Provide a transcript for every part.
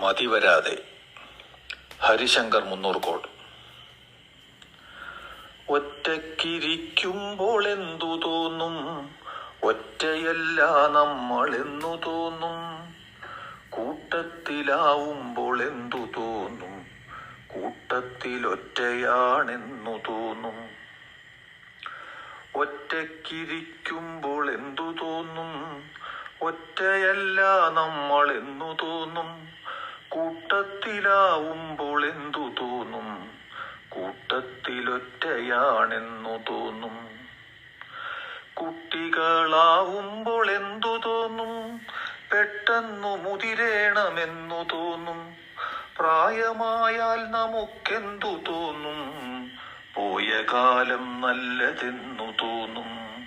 മതിവരാതെ. ഹരിശങ്കർ മുന്നൂർക്കോട് ഒറ്റക്കിരിക്കുമ്പോൾ എന്തു തോന്നും? ഒറ്റയല്ല നമ്മൾ എന്നു തോന്നും. കൂട്ടത്തിലാവുമ്പോൾ എന്തു തോന്നും? കൂട്ടത്തിൽ ഒറ്റയാണെന്നു തോന്നും. ഒറ്റക്കിരിക്കുമ്പോൾ എന്തു തോന്നും? ഒറ്റയല്ല നമ്മൾ എന്നു തോന്നും. കൂട്ടത്തിലാവുമ്പോൾ എന്തു തോന്നും? കൂട്ടത്തിലൊറ്റയാണെന്നു തോന്നും. കുട്ടികളാവുമ്പോൾ എന്തു തോന്നും? പെട്ടെന്നു മുതിരേണമെന്നു തോന്നും. പ്രായമായാൽ നമുക്കെന്തു തോന്നും? പോയ കാലം നല്ലതെന്നു തോന്നും.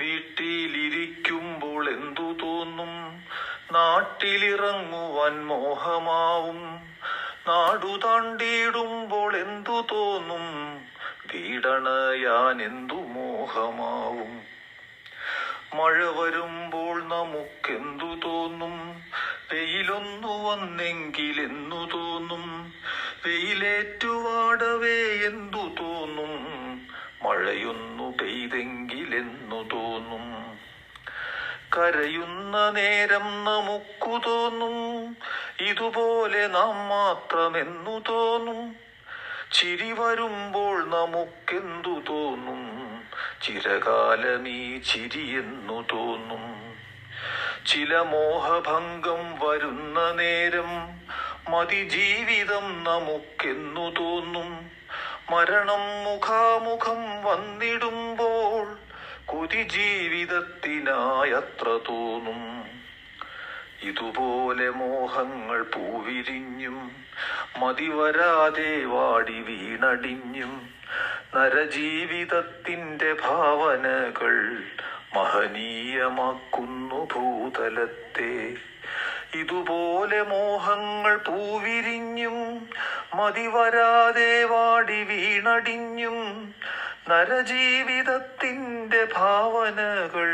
തോന്നും നാട്ടിലിറങ്ങുവാൻ മോഹമാവും. നാടു താണ്ടിയിടുമ്പോൾ എന്തു തോന്നും? വീടണയാൻ എന്തു മോഹമാവും? മഴ വരുമ്പോൾ നമുക്കെന്തു തോന്നും? വെയിലൊന്നു വന്നെങ്കിൽ എന്നു തോന്നും? വെയിലേറ്റുവാടവേ എന്തു തോന്നും? മഴയൊന്നു പെയ്തെങ്കിലെന്നു കരയുന്ന നേരം നമുക്കു തോന്നും. ഇതുപോലെ നാം മാത്രമെന്നു തോന്നും. ചിരി വരുമ്പോൾ നമുക്കെന്തു തോന്നും? ചിരകാലമീ ചിരിയെന്നു തോന്നും. ചില മോഹഭംഗം വരുന്ന നേരം മതി ജീവിതം നമുക്കെന്നു തോന്നും. മരണം മുഖാമുഖം വന്നിടുമ്പോൾ കൊതി ജീവിതത്തിനായത്ര തോന്നും. ഇതുപോലെ മോഹങ്ങൾ പൂവിരിഞ്ഞും മതിവരാതെ വാടി വീണടിഞ്ഞും നരജീവിതത്തിന്റെ ഭാവനകൾ മഹനീയമാക്കുന്നു ഭൂതലത്തെ. ഇതുപോലെ മോഹങ്ങൾ പൂവിരിഞ്ഞും മതിവരാതെ വാടി വീണടിഞ്ഞും നരജീവിതത്തിന്റെ ഭാവനകൾ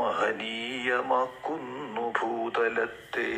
മഹനീയമാക്കുന്നു ഭൂതലത്തെ.